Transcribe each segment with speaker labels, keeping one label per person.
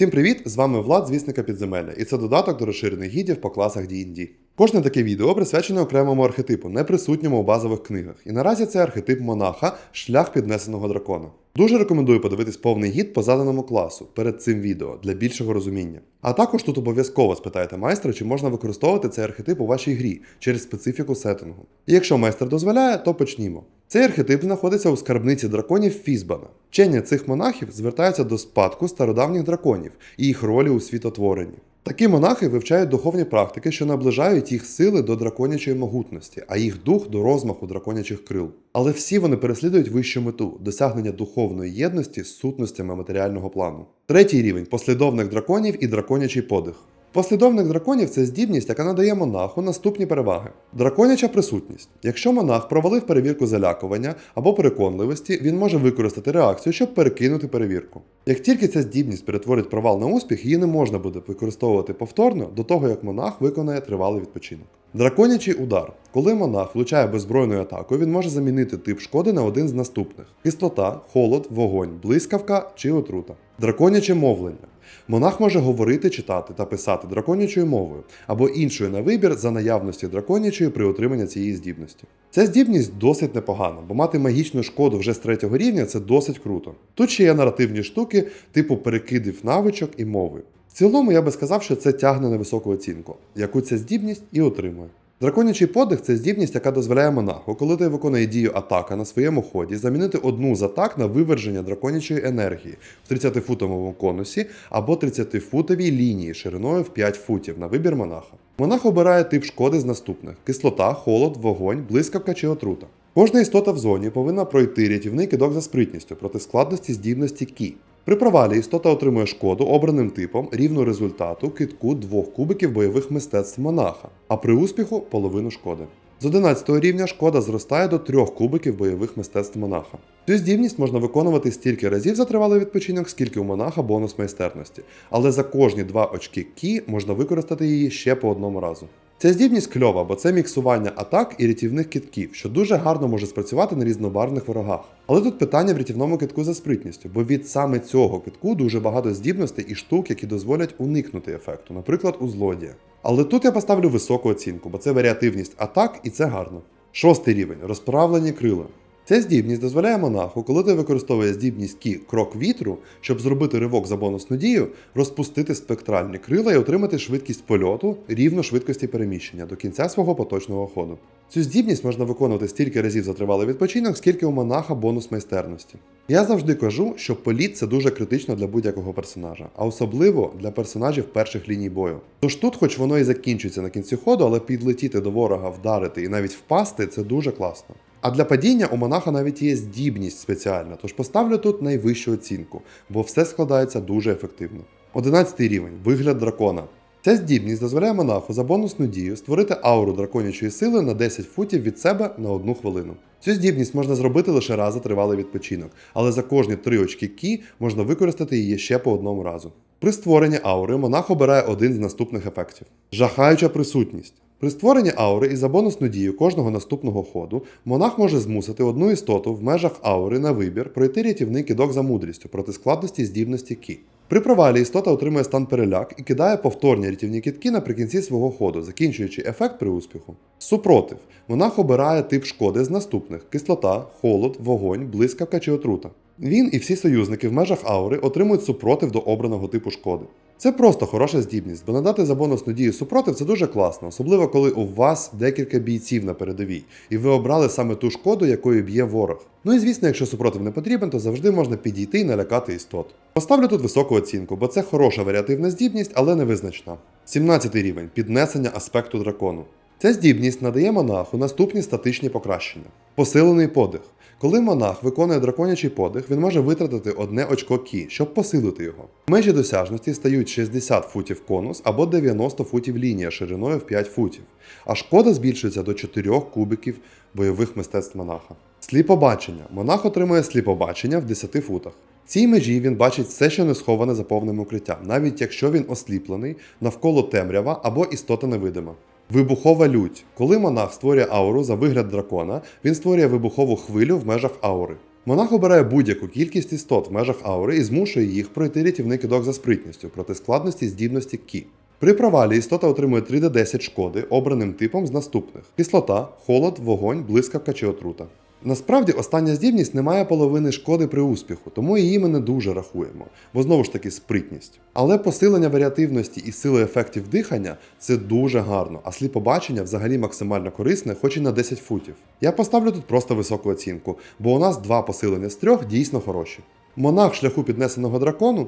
Speaker 1: Всім привіт! З вами Влад, звісника підземелля, і це додаток до розширених гідів по класах D&D. Кожне таке відео присвячене окремому архетипу, не присутньому у базових книгах. І наразі це архетип монаха, шлях піднесеного дракона. Дуже рекомендую подивитись повний гід по заданому класу перед цим відео для більшого розуміння. А також тут обов'язково спитайте майстра, чи можна використовувати цей архетип у вашій грі через специфіку сеттингу. І якщо майстер дозволяє, то почнімо. Цей архетип знаходиться у скарбниці драконів Фізбана. Вчення цих монахів звертаються до спадку стародавніх драконів і їх ролі у світотворенні. Такі монахи вивчають духовні практики, що наближають їх сили до драконячої могутності, а їх дух до розмаху драконячих крил. Але всі вони переслідують вищу мету досягнення духовної єдності з сутностями матеріального плану. Третій рівень послідовних драконів і драконячий подих. Послідовник драконів це здібність, яка надає монаху наступні переваги: драконяча присутність. Якщо монах провалив перевірку залякування або переконливості, він може використати реакцію, щоб перекинути перевірку. Як тільки ця здібність перетворить провал на успіх, її не можна буде використовувати повторно до того, як монах виконає тривалий відпочинок. Драконячий удар. Коли монах влучає беззбройною атакою, він може замінити тип шкоди на один з наступних: кислота, холод, вогонь, блискавка чи отрута. Драконяче мовлення. Монах може говорити, читати та писати драконячою мовою або іншою на вибір за наявності драконячої при отриманні цієї здібності. Ця здібність досить непогана, бо мати магічну шкоду вже з третього рівня це досить круто. Тут ще є наративні штуки, типу перекидів навичок і мови. В цілому я би сказав, що це тягне на високу оцінку, яку ця здібність і отримує. Драконячий подих це здібність, яка дозволяє монаху, коли ти виконує дію атака на своєму ході, замінити одну з атак на виверження драконячої енергії в 30-футовому конусі або 30-футовій лінії шириною в 5 футів на вибір монаха. Монах обирає тип шкоди з наступних: кислота, холод, вогонь, блискавка чи отрута. Кожна істота в зоні повинна пройти рятівний кидок за спритністю проти складності здібності Кі. При провалі істота отримує шкоду обраним типом рівну результату китку двох кубиків бойових мистецтв монаха, а при успіху половину шкоди. З 11 рівня шкода зростає до 3 кубиків бойових мистецтв монаха. Цю здібність можна виконувати стільки разів за тривалий відпочинок, скільки у монаха бонус майстерності, але за кожні 2 очки кі можна використати її ще по одному разу. Ця здібність кльова, бо це міксування атак і рятівних китків, що дуже гарно може спрацювати на різнобарвних ворогах. Але тут питання в рятівному китку за спритністю, бо від саме цього китку дуже багато здібностей і штук, які дозволять уникнути ефекту, наприклад, у злодія. Але тут я поставлю високу оцінку, бо це варіативність атак і це гарно. Шостий рівень розправлені крила. Ця здібність дозволяє монаху, коли ти використовує здібність кі крок вітру, щоб зробити ривок за бонусну дію, розпустити спектральні крила і отримати швидкість польоту рівно швидкості переміщення до кінця свого поточного ходу. Цю здібність можна виконувати стільки разів за тривалий відпочинок, скільки у монаха бонус майстерності. Я завжди кажу, що політ це дуже критично для будь-якого персонажа, а особливо для персонажів перших ліній бою. Тож тут, хоч воно і закінчується на кінці ходу, але підлетіти до ворога, вдарити і навіть впасти це дуже класно. А для падіння у монаха навіть є здібність спеціальна, тож поставлю тут найвищу оцінку, бо все складається дуже ефективно. 11 рівень вигляд дракона. Ця здібність дозволяє монаху за бонусну дію створити ауру драконячої сили на 10 футів від себе на одну хвилину. Цю здібність можна зробити лише раз за тривалий відпочинок, але за кожні 3 очки кі можна використати її ще по одному разу. При створенні аури монах обирає один з наступних ефектів: жахаюча присутність. При створенні аури і за бонусну дію кожного наступного ходу монах може змусити одну істоту в межах аури на вибір пройти рятівний кидок за мудрістю проти складності здібності Кі. При провалі істота отримує стан переляк і кидає повторні рятівні кітки наприкінці свого ходу, закінчуючи ефект при успіху. Супротив, монах обирає тип шкоди з наступних: кислота, холод, вогонь, блискавка чи отрута. Він і всі союзники в межах аури отримують супротив до обраного типу шкоди. Це просто хороша здібність, бо надати за бонусну дію супротив це дуже класно, особливо коли у вас декілька бійців на передовій, і ви обрали саме ту шкоду, якою б'є ворог. Ну і звісно, якщо супротив не потрібен, то завжди можна підійти і налякати істот. Поставлю тут високу оцінку, бо це хороша варіативна здібність, але невизначна. 17 рівень піднесення аспекту дракону. Ця здібність надає монаху наступні статичні покращення. Посилений подих. Коли монах виконує драконячий подих, він може витратити одне очко кі, щоб посилити його. Межі досяжності стають 60 футів конус або 90 футів лінія шириною в 5 футів, а шкода збільшується до 4 кубиків бойових мистецтв монаха. Сліпобачення. Монах отримує сліпобачення в 10 футах. Цій межі він бачить все, що не сховане за повним укриттям, навіть якщо він осліплений, навколо темрява або істота невидима. Вибухова лють. Коли монах створює ауру за вигляд дракона, він створює вибухову хвилю в межах аури. Монах обирає будь-яку кількість істот в межах аури і змушує їх пройти рятівний кидок за спритністю проти складності здібності Кі. При провалі істота отримує 3d10 шкоди обраним типом з наступних: кислота, холод, вогонь, блискавка чи отрута. Насправді остання здібність не має половини шкоди при успіху, тому її ми не дуже рахуємо, бо знову ж таки спритність. Але посилення варіативності і сили ефектів дихання це дуже гарно, а сліпобачення взагалі максимально корисне, хоч і на 10 футів. Я поставлю тут просто високу оцінку, бо у нас два посилення з трьох дійсно хороші. Монах шляху піднесеного дракону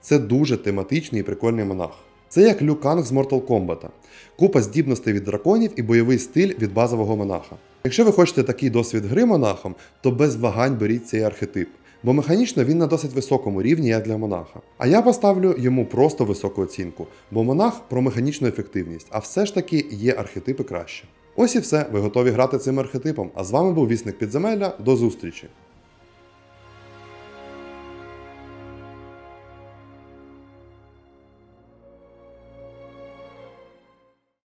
Speaker 1: це дуже тематичний і прикольний монах. Це як Лю Канг з Mortal Kombat. Купа здібностей від драконів і бойовий стиль від базового монаха. Якщо ви хочете такий досвід гри монахом, то без вагань беріть цей архетип, бо механічно він на досить високому рівні як для монаха. А я поставлю йому просто високу оцінку, бо монах про механічну ефективність, а все ж таки є архетипи краще. Ось і все, ви готові грати цим архетипом. А з вами був вісник підземелля. До зустрічі!